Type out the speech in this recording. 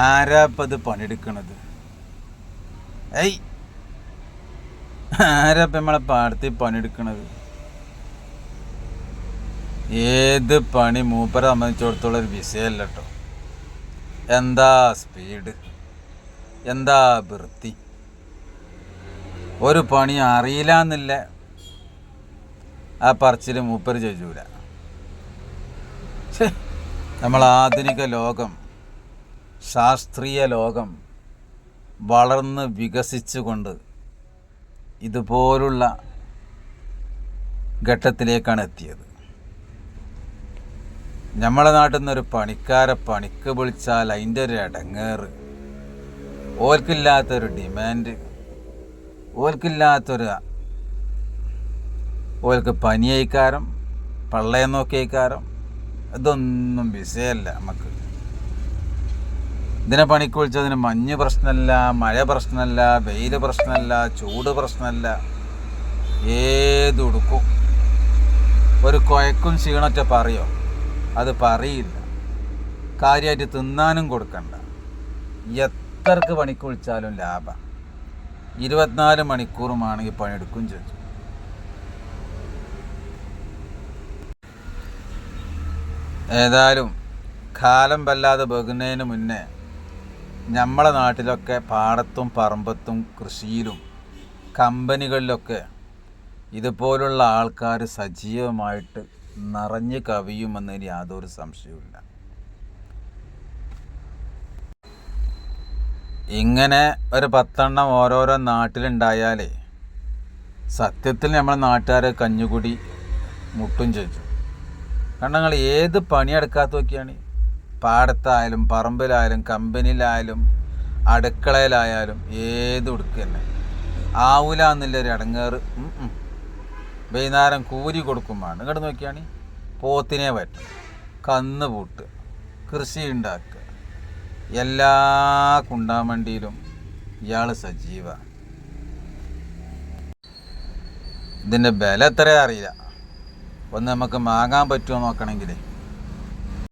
ആരാപ്പത് പണിയെടുക്കണത്? ഏയ് ആരാപ്പ നമ്മളെ പാടത്തിൽ പണിയെടുക്കണത്? ഏത് പണി മൂപ്പരെ സംബന്ധിച്ചിടത്തോളം ഒരു വിഷയമല്ല കേട്ടോ എന്താ സ്പീഡ്? എന്താ വൃത്തി? ഒരു പണി അറിയില്ല എന്നില്ല ആ പറച്ചിൽ മൂപ്പര് ചോദിച്ചൂല ഛെ, നമ്മൾ ആധുനിക ലോകം ശാസ്ത്രീയ ലോകം വളർന്ന് വികസിച്ചുകൊണ്ട് ഇതുപോലുള്ള ഘട്ടത്തിലേക്കാണ് എത്തിയത്. നമ്മളെ നാട്ടിൽ നിന്നൊരു പണിക്കാരെ പണിക്ക് വിളിച്ചാൽ അതിന്റെ ഒരു ഇടങ്ങേറ് ഓൽക്കില്ലാത്തൊരു ഡിമാൻഡ് ഓൽക്കില്ലാത്തൊരു ഓൽക്ക് പനിയൈക്കാരം പള്ളയെ നോക്കിയൈക്കാരം ഇതൊന്നും വിഷയമല്ല നമുക്ക്. ഇതിനെ പണിക്ക് വിളിച്ചതിന് മഞ്ഞ് പ്രശ്നമല്ല മഴ പ്രശ്നമല്ല വെയിൽ പ്രശ്നമല്ല ചൂട് പ്രശ്നമല്ല. ഏതുടുക്കും ഒരു കുഴക്കും ക്ഷീണൊറ്റ പറയോ? അത് പറയില്ല. കാര്യമായിട്ട് തിന്നാനും കൊടുക്കണ്ട. എത്രക്ക് പണിക്ക് വിളിച്ചാലും ലാഭം. ഇരുപത്തിനാല് മണിക്കൂറുമാണെങ്കിൽ പണിയെടുക്കും ചെയ്യും. ഏതായാലും കാലം വല്ലാതെ ബഹുന്നതിന് മുന്നേ നമ്മളെ നാട്ടിലൊക്കെ പാടത്തും പറമ്പത്തും കൃഷിയിലും കമ്പനികളിലൊക്കെ ഇതുപോലുള്ള ആൾക്കാർ സജീവമായിട്ട് നിറഞ്ഞു കവിയുമെന്നതിന് യാതൊരു സംശയവുമില്ല. ഇങ്ങനെ ഒരു പത്തെണ്ണം ഓരോരോ നാട്ടിലുണ്ടായാലേ സത്യത്തിൽ നമ്മളെ നാട്ടുകാരെ കഞ്ഞുകുടി മുട്ടും ചോദിച്ചു കാരണം നിങ്ങൾ ഏത് പണിയെടുക്കാത്ത നോക്കിയാണ്? പാടത്തായാലും പറമ്പിലായാലും കമ്പനിയിലായാലും അടുക്കളയിലായാലും ഏത് ഉടുക്ക് തന്നെ. ആവൂല എന്നുള്ളൊരു ഇടങ്ങേറ്. വൈകുന്നേരം കൂരി കൊടുക്കുമ്പോൾ ഇങ്ങോട്ട് നോക്കിയാണ്. പോത്തിനെ പറ്റും കന്ന് പൂട്ട്. കൃഷി ഉണ്ടാക്കുക. എല്ലാ കുണ്ടാമണ്ടിയിലും ഇയാൾ സജീവ. ഇതിന്റെ ബലം എത്രയാ അറിയില്ല. ഒന്ന് നമുക്ക് മാങ്ങാൻ പറ്റുമോ നോക്കണമെങ്കിൽ